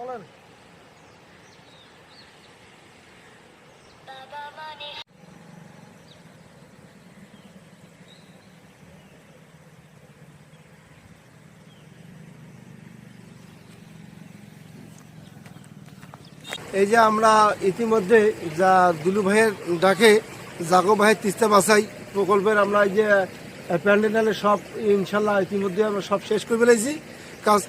চলেন। এই যে আমরা ইতিমধ্যে যা দুলু ভাইয়ের ডাকে জাগো ভাইয়ের তিস্তা বাসাই প্রকল্পের আমরা এই যে প্যান্ডেলে সব ইনশাল্লাহ ইতিমধ্যে আমরা সব শেষ করে ফেলেছি। কাজ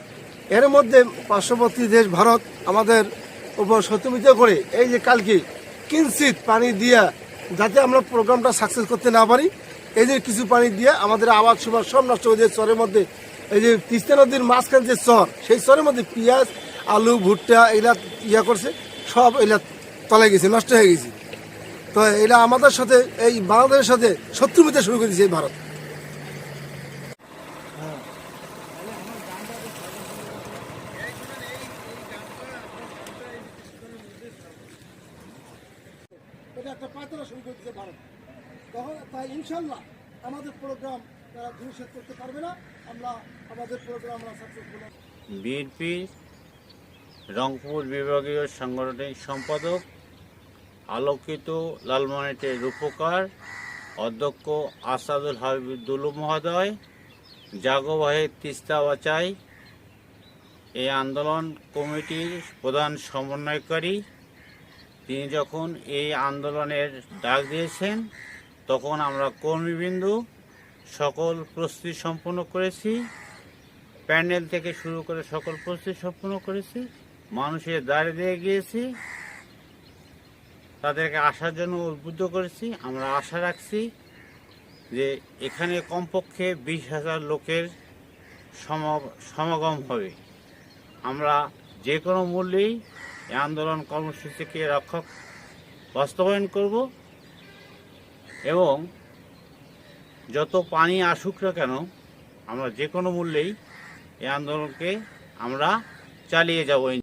এর মধ্যে পার্শ্ববর্তী দেশ ভারত আমাদের উপর সত্যমিত করে এই যে কালকে কিঞ্চিত পানি দিয়া যাতে আমরা প্রোগ্রামটা সাকসেস করতে না পারি, এই যে কিছু পানি দিয়ে আমাদের আবাদ সুবাদ সব নষ্ট হয়ে যায় চরের মধ্যে। এই যে তিস্তা নদীর মাঝখানে যে চর, সেই চরের মধ্যে পেঁয়াজ, আলু, ভুট্টা এগুলা ইয়া করছে, সব এগুলা তলে গেছে, নষ্ট হয়ে গেছে। তো এটা আমাদের সাথে, এই বাংলাদেশের সাথে শত্রু মিতে শুরু করে দিয়েছে এই ভারত। এটা একটা পায়তারা শুরু করে দিয়েছে ভারত। তখন তাই ইনশাল্লাহ আমাদের প্রোগ্রাম তারা ধূমসেদ করতে পারবে না। আমরা আমাদের প্রোগ্রাম আমরা সাকসেসফুল বিএনপি, রংপুর বিভাগীয় সাংগঠনিক সম্পাদক, আলোকিত লালমনিটের রূপকার, অধ্যক্ষ আসাদুল হাবিবুদ্দুলু মহোদয় জাগোবাহে তিস্তা বাঁচাই এই আন্দোলন কমিটির প্রধান সমন্বয়কারী তিনি যখন এই আন্দোলনের ডাক দিয়েছেন, তখন আমরা কর্মীবিন্দু সকল প্রস্তুতি সম্পন্ন করেছি। প্যান্ডেল থেকে শুরু করে সকল প্রস্তুতি সম্পন্ন করেছি। মানুষের দাঁড়িয়ে দিয়ে গিয়েছি। তাদেরকে আসার জন্য উদ্বুদ্ধ করেছি। আমরা আশা রাখছি যে এখানে কমপক্ষে বিশ হাজার লোকের সম- সমাগম হবে। আমরা যে কোনো মূল্যেই এই আন্দোলন কর্মসূচিকে রক্ষক বাস্তবায়ন করব এবং যত পানি আসুক না কেন, আমরা যে কোনো মূল্যেই এই আন্দোলনকে আমরা চালিয়ে যাব